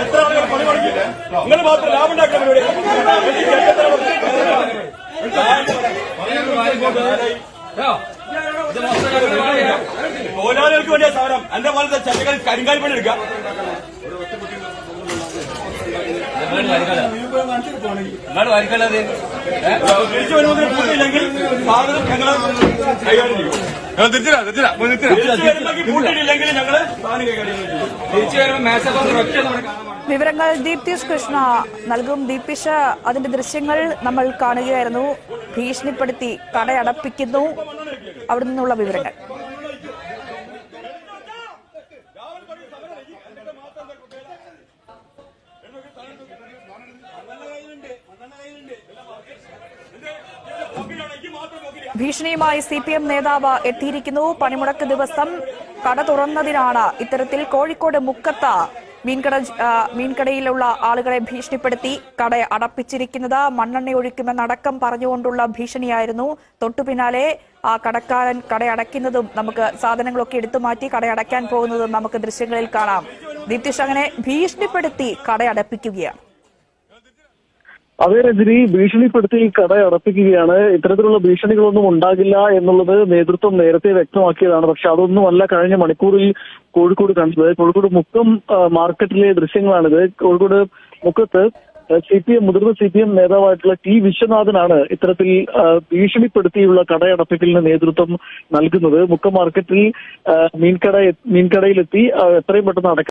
എത്ര ആളുകൾ പണി പഠിക്കില്ല നിങ്ങൾ മാത്രം ലാഭം ഉണ്ടാക്കുന്ന പരിപാടി തൊഴിലാളികൾക്ക് വേണ്ടിയ സമരം എന്റെ പോലത്തെ ചെറുകൾ കരിങ്കാൽ പണി എടുക്കുക തിരിച്ചു വരിക്കല്ലേ സാധനം വിവരങ്ങൾ ദീപ്തിഷ് കൃഷ്ണ നൽകും. ദീപിഷ അതിന്റെ ദൃശ്യങ്ങൾ നമ്മൾ കാണുകയായിരുന്നു. ഭീഷണിപ്പെടുത്തി കടയടപ്പിക്കുന്നു. അവിടെ നിന്നുള്ള വിവരങ്ങൾ. ഭീഷണിയുമായി സി പി എം നേതാവ് എത്തിയിരിക്കുന്നു. പണിമുടക്ക് ദിവസം കട തുറന്നതിനാണ് ഇത്തരത്തിൽ കോഴിക്കോട് മുക്കത്ത് മീൻകട മീൻകടയിലുള്ള ആളുകളെ ഭീഷണിപ്പെടുത്തി കട അടപ്പിച്ചിരിക്കുന്നത്. മണ്ണെണ്ണ ഒഴിക്കുമെന്നടക്കം പറഞ്ഞുകൊണ്ടുള്ള ഭീഷണിയായിരുന്നു. തൊട്ടു പിന്നാലെ ആ കടക്കാരൻ കടയടയ്ക്കുന്നതും നമുക്ക് സാധനങ്ങളൊക്കെ എടുത്തു മാറ്റി കടയടയ്ക്കാൻ പോകുന്നതും നമുക്ക് ദൃശ്യങ്ങളിൽ കാണാം. ദീപ്തിഷ് അങ്ങനെ ഭീഷണിപ്പെടുത്തി കടയടപ്പിക്കുകയാണ് അതേ രജനി ഭീഷണിപ്പെടുത്തി കട അടപ്പിക്കുകയാണ് ഇത്തരത്തിലുള്ള ഭീഷണികളൊന്നും ഉണ്ടാകില്ല എന്നുള്ളത് നേതൃത്വം നേരത്തെ വ്യക്തമാക്കിയതാണ്. പക്ഷെ അതൊന്നുമല്ല. കഴിഞ്ഞ മണിക്കൂറിൽ കോഴിക്കോട് കാണിച്ചത് കോഴിക്കോട് മുക്കം മാർക്കറ്റിലെ ദൃശ്യങ്ങളാണിത്. കോഴിക്കോട് മുക്കത്ത് സി പി എം മുതിർന്ന സി പി എം നേതാവായിട്ടുള്ള ടി വിശ്വനാഥനാണ് ഇത്തരത്തിൽ ഭീഷണിപ്പെടുത്തിയുള്ള കടയടപ്പിക്കലിന് നേതൃത്വം നൽകുന്നത്. മുക്കം മാർക്കറ്റിൽ മീൻകട മീൻകടയിലെത്തി എത്രയും പെട്ടെന്ന് അടക്ക